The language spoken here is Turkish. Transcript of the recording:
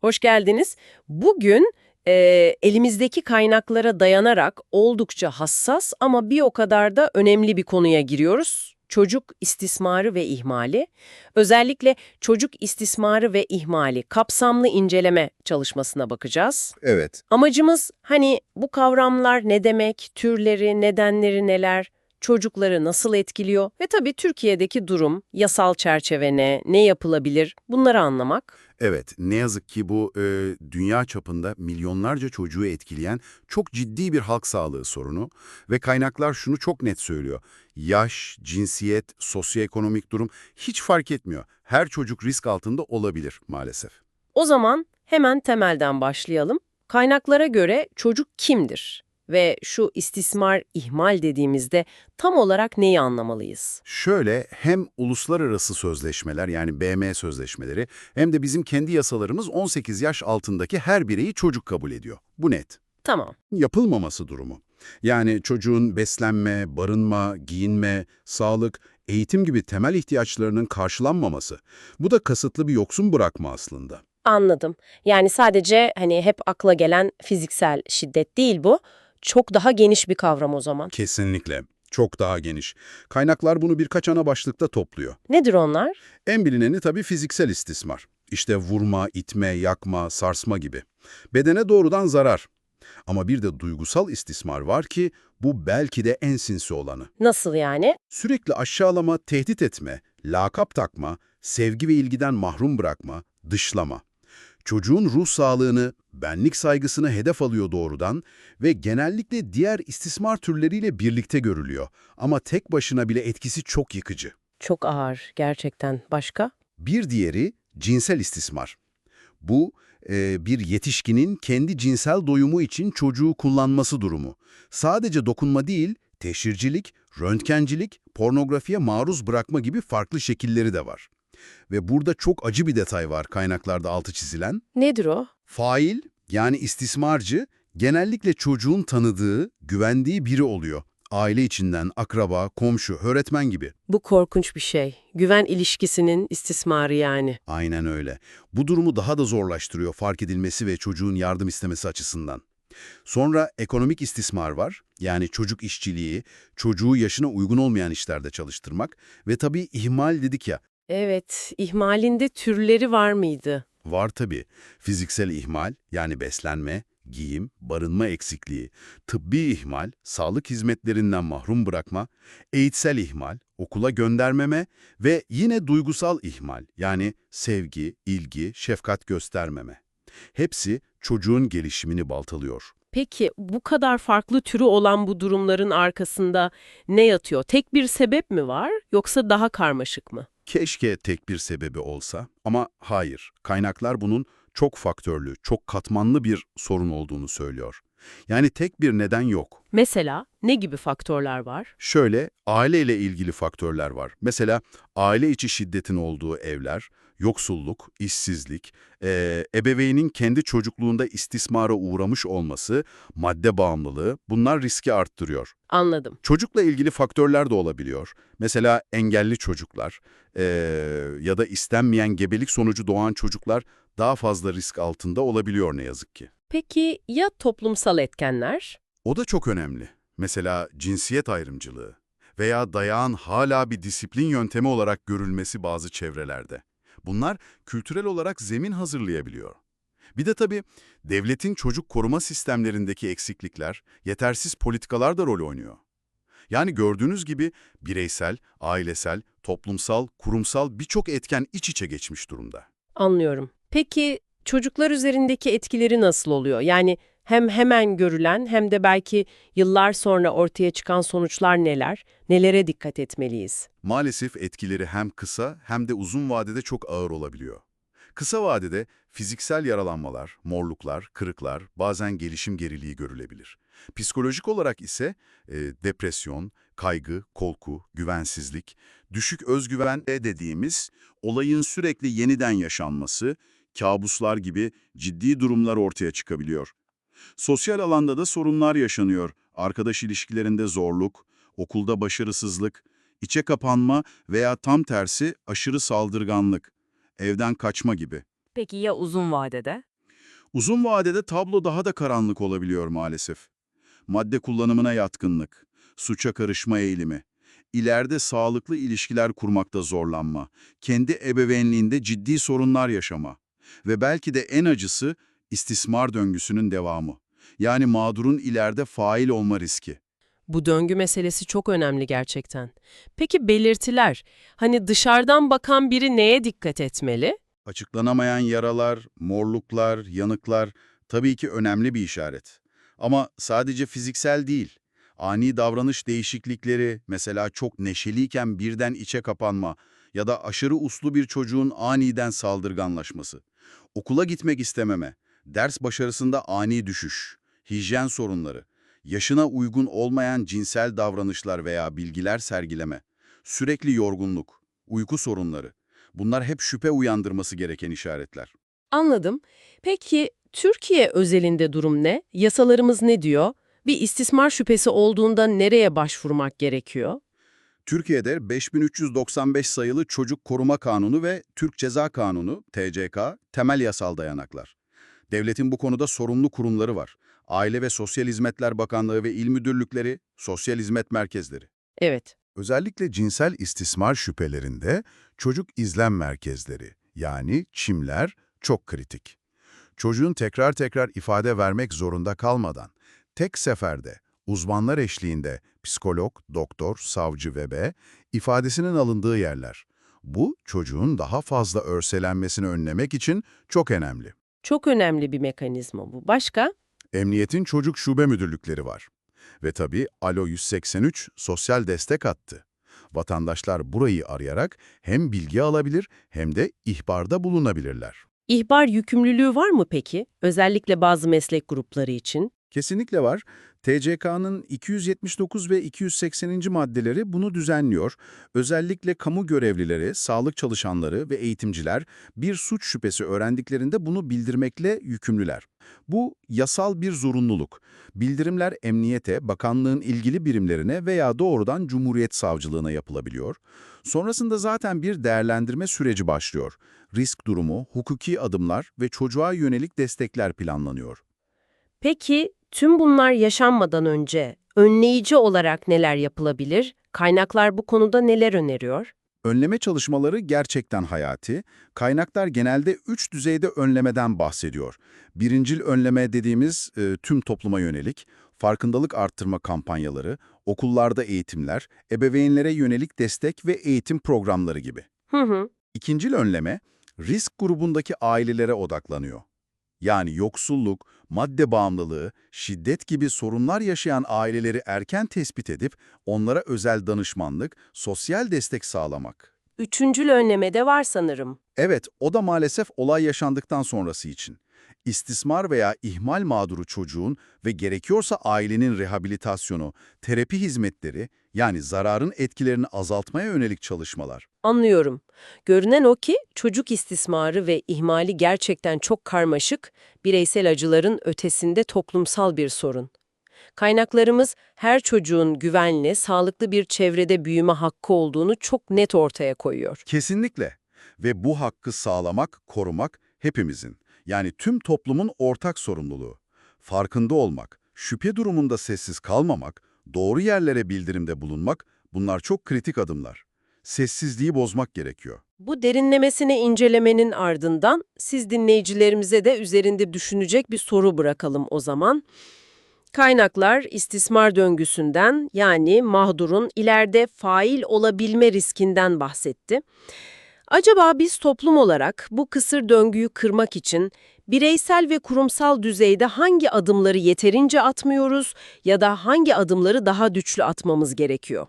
Hoş geldiniz. Bugün e, elimizdeki kaynaklara dayanarak oldukça hassas ama bir o kadar da önemli bir konuya giriyoruz. Çocuk istismarı ve ihmali. Özellikle çocuk istismarı ve ihmali kapsamlı inceleme çalışmasına bakacağız. Evet, Amacımız hani bu kavramlar ne demek, türleri, nedenleri neler, çocukları nasıl etkiliyor ve tabii Türkiye'deki durum, yasal çerçeve ne, ne yapılabilir bunları anlamak. Evet. Ne yazık ki bu e, dünya çapında milyonlarca çocuğu etkileyen çok ciddi bir halk sağlığı sorunu ve kaynaklar şunu çok net söylüyor. Yaş, cinsiyet, sosyoekonomik durum hiç fark etmiyor. Her çocuk risk altında olabilir maalesef. O zaman hemen temelden başlayalım. Kaynaklara göre çocuk kimdir? Ve şu istismar, ihmal dediğimizde tam olarak neyi anlamalıyız? Şöyle hem uluslararası sözleşmeler yani BM sözleşmeleri hem de bizim kendi yasalarımız 18 yaş altındaki her bireyi çocuk kabul ediyor. Bu net. Tamam, yapılmaması durumu. Yani çocuğun beslenme, barınma, giyinme, sağlık, eğitim gibi temel ihtiyaçlarının karşılanmaması. Bu da kasıtlı bir yoksun bırakma aslında. anladım. Yani sadece hani hep akla gelen fiziksel şiddet değil bu. Çok daha geniş bir kavram o zaman. Kesinlikle. Çok daha geniş. Kaynaklar bunu birkaç ana başlıkta topluyor. Nedir onlar? En bilineni tabii fiziksel istismar. İşte vurma, itme, yakma, sarsma gibi. Bedene doğrudan zarar. Ama bir de duygusal istismar var ki bu belki de en sinsi olanı. Nasıl yani? Sürekli aşağılama, tehdit etme, lakap takma, sevgi ve ilgiden mahrum bırakma, dışlama. Çocuğun ruh sağlığını, benlik saygısını hedef alıyor doğrudan ve genellikle diğer istismar türleriyle birlikte görülüyor. Ama tek başına bile etkisi çok yıkıcı. Çok ağır gerçekten. Başka? Bir diğeri cinsel istismar. Bu e, bir yetişkinin kendi cinsel doyumu için çocuğu kullanması durumu. Sadece dokunma değil, teşhircilik, röntgencilik, pornografiye maruz bırakma gibi farklı şekilleri de var. Ve burada çok acı bir detay var kaynaklarda altı çizilen. Nedir o? Fail yani istismarcı genellikle çocuğun tanıdığı, güvendiği biri oluyor. Aile içinden, akraba, komşu, öğretmen gibi. Bu korkunç bir şey. Güven ilişkisinin istismarı yani. Aynen öyle. Bu durumu daha da zorlaştırıyor fark edilmesi ve çocuğun yardım istemesi açısından. Sonra ekonomik istismar var. Yani çocuk işçiliği, çocuğu yaşına uygun olmayan işlerde çalıştırmak ve tabii ihmal dedik ya, Evet, ihmalinde türleri var mıydı? Var tabii. Fiziksel ihmal yani beslenme, giyim, barınma eksikliği, tıbbi ihmal, sağlık hizmetlerinden mahrum bırakma, eğitsel ihmal, okula göndermeme ve yine duygusal ihmal yani sevgi, ilgi, şefkat göstermeme. Hepsi çocuğun gelişimini baltalıyor. Peki bu kadar farklı türü olan bu durumların arkasında ne yatıyor? Tek bir sebep mi var yoksa daha karmaşık mı? Keşke tek bir sebebi olsa ama hayır. Kaynaklar bunun çok faktörlü, çok katmanlı bir sorun olduğunu söylüyor. Yani tek bir neden yok. Mesela ne gibi faktörler var? Şöyle, aileyle ilgili faktörler var. Mesela aile içi şiddetin olduğu evler, yoksulluk, işsizlik, eee, ebeveynin kendi çocukluğunda istismara uğramış olması, madde bağımlılığı bunlar riski arttırıyor. Anladım. Çocukla ilgili faktörler de olabiliyor. Mesela engelli çocuklar eee, ya da istenmeyen gebelik sonucu doğan çocuklar daha fazla risk altında olabiliyor ne yazık ki. Peki ya toplumsal etkenler? O da çok önemli. Mesela cinsiyet ayrımcılığı veya dayağın hala bir disiplin yöntemi olarak görülmesi bazı çevrelerde. Bunlar kültürel olarak zemin hazırlayabiliyor. Bir de tabii devletin çocuk koruma sistemlerindeki eksiklikler, yetersiz politikalar da rol oynuyor. Yani gördüğünüz gibi bireysel, ailesel, toplumsal, kurumsal birçok etken iç içe geçmiş durumda. Anlıyorum. Peki çocuklar üzerindeki etkileri nasıl oluyor? Yani hem hemen görülen hem de belki yıllar sonra ortaya çıkan sonuçlar neler? Nelere dikkat etmeliyiz? Maalesef etkileri hem kısa hem de uzun vadede çok ağır olabiliyor. Kısa vadede fiziksel yaralanmalar, morluklar, kırıklar, bazen gelişim geriliği görülebilir. Psikolojik olarak ise e, depresyon, kaygı, korku, güvensizlik, düşük özgüven de dediğimiz olayın sürekli yeniden yaşanması, kabuslar gibi ciddi durumlar ortaya çıkabiliyor. Sosyal alanda da sorunlar yaşanıyor. Arkadaş ilişkilerinde zorluk, okulda başarısızlık, içe kapanma veya tam tersi aşırı saldırganlık, evden kaçma gibi. Peki ya uzun vadede? Uzun vadede tablo daha da karanlık olabiliyor maalesef. Madde kullanımına yatkınlık, suça karışma eğilimi, ileride sağlıklı ilişkiler kurmakta zorlanma, kendi ebeveynliğinde ciddi sorunlar yaşama ve belki de en acısı istismar döngüsünün devamı. Yani mağdurun ileride fail olma riski. Bu döngü meselesi çok önemli gerçekten. Peki belirtiler? Hani dışarıdan bakan biri neye dikkat etmeli? Açıklanamayan yaralar, morluklar, yanıklar tabii ki önemli bir işaret. Ama sadece fiziksel değil. Ani davranış değişiklikleri, mesela çok neşeliyken birden içe kapanma ya da aşırı uslu bir çocuğun aniden saldırganlaşması. Okula gitmek istememe, ders başarısında ani düşüş, hijyen sorunları, yaşına uygun olmayan cinsel davranışlar veya bilgiler sergileme, sürekli yorgunluk, uyku sorunları. Bunlar hep şüphe uyandırması gereken işaretler. Anladım. Peki Türkiye özelinde durum ne? Yasalarımız ne diyor? Bir istismar şüphesi olduğunda nereye başvurmak gerekiyor? Türkiye'de 5395 sayılı Çocuk Koruma Kanunu ve Türk Ceza Kanunu, TCK, temel yasal dayanaklar. Devletin bu konuda sorumlu kurumları var. Aile ve Sosyal Hizmetler Bakanlığı ve İl Müdürlükleri, sosyal hizmet merkezleri. Evet. Özellikle cinsel istismar şüphelerinde çocuk izlem merkezleri yani ÇİM'ler çok kritik. Çocuğun tekrar tekrar ifade vermek zorunda kalmadan, tek seferde, uzmanlar eşliğinde psikolog, doktor, savcı ve be ifadesinin alındığı yerler. Bu çocuğun daha fazla örselenmesini önlemek için çok önemli. Çok önemli bir mekanizma bu. Başka? Emniyetin çocuk şube müdürlükleri var. Ve tabii Alo 183 sosyal destek attı. Vatandaşlar burayı arayarak hem bilgi alabilir hem de ihbarda bulunabilirler. İhbar yükümlülüğü var mı peki? Özellikle bazı meslek grupları için. Kesinlikle var. TCK'nın 279 ve 280. maddeleri bunu düzenliyor. Özellikle kamu görevlileri, sağlık çalışanları ve eğitimciler bir suç şüphesi öğrendiklerinde bunu bildirmekle yükümlüler. Bu yasal bir zorunluluk. Bildirimler emniyete, bakanlığın ilgili birimlerine veya doğrudan Cumhuriyet Savcılığına yapılabiliyor. Sonrasında zaten bir değerlendirme süreci başlıyor. Risk durumu, hukuki adımlar ve çocuğa yönelik destekler planlanıyor. Peki tüm bunlar yaşanmadan önce önleyici olarak neler yapılabilir? Kaynaklar bu konuda neler öneriyor? Önleme çalışmaları gerçekten hayati. Kaynaklar genelde üç düzeyde önlemeden bahsediyor. Birincil önleme dediğimiz e, tüm topluma yönelik, farkındalık arttırma kampanyaları, okullarda eğitimler, ebeveynlere yönelik destek ve eğitim programları gibi. Hı hı. İkincil önleme, risk grubundaki ailelere odaklanıyor. Yani yoksulluk, madde bağımlılığı, şiddet gibi sorunlar yaşayan aileleri erken tespit edip onlara özel danışmanlık, sosyal destek sağlamak. Üçüncül önlemede var sanırım. Evet, o da maalesef olay yaşandıktan sonrası için. İstismar veya ihmal mağduru çocuğun ve gerekiyorsa ailenin rehabilitasyonu, terapi hizmetleri yani zararın etkilerini azaltmaya yönelik çalışmalar. Anlıyorum. Görünen o ki çocuk istismarı ve ihmali gerçekten çok karmaşık, bireysel acıların ötesinde toplumsal bir sorun. Kaynaklarımız her çocuğun güvenli, sağlıklı bir çevrede büyüme hakkı olduğunu çok net ortaya koyuyor. Kesinlikle. Ve bu hakkı sağlamak, korumak hepimizin, yani tüm toplumun ortak sorumluluğu. Farkında olmak, şüphe durumunda sessiz kalmamak, doğru yerlere bildirimde bulunmak bunlar çok kritik adımlar. Sessizliği bozmak gerekiyor. Bu derinlemesine incelemenin ardından siz dinleyicilerimize de üzerinde düşünecek bir soru bırakalım o zaman. Kaynaklar istismar döngüsünden yani mağdurun ileride fail olabilme riskinden bahsetti. Acaba biz toplum olarak bu kısır döngüyü kırmak için bireysel ve kurumsal düzeyde hangi adımları yeterince atmıyoruz ya da hangi adımları daha güçlü atmamız gerekiyor?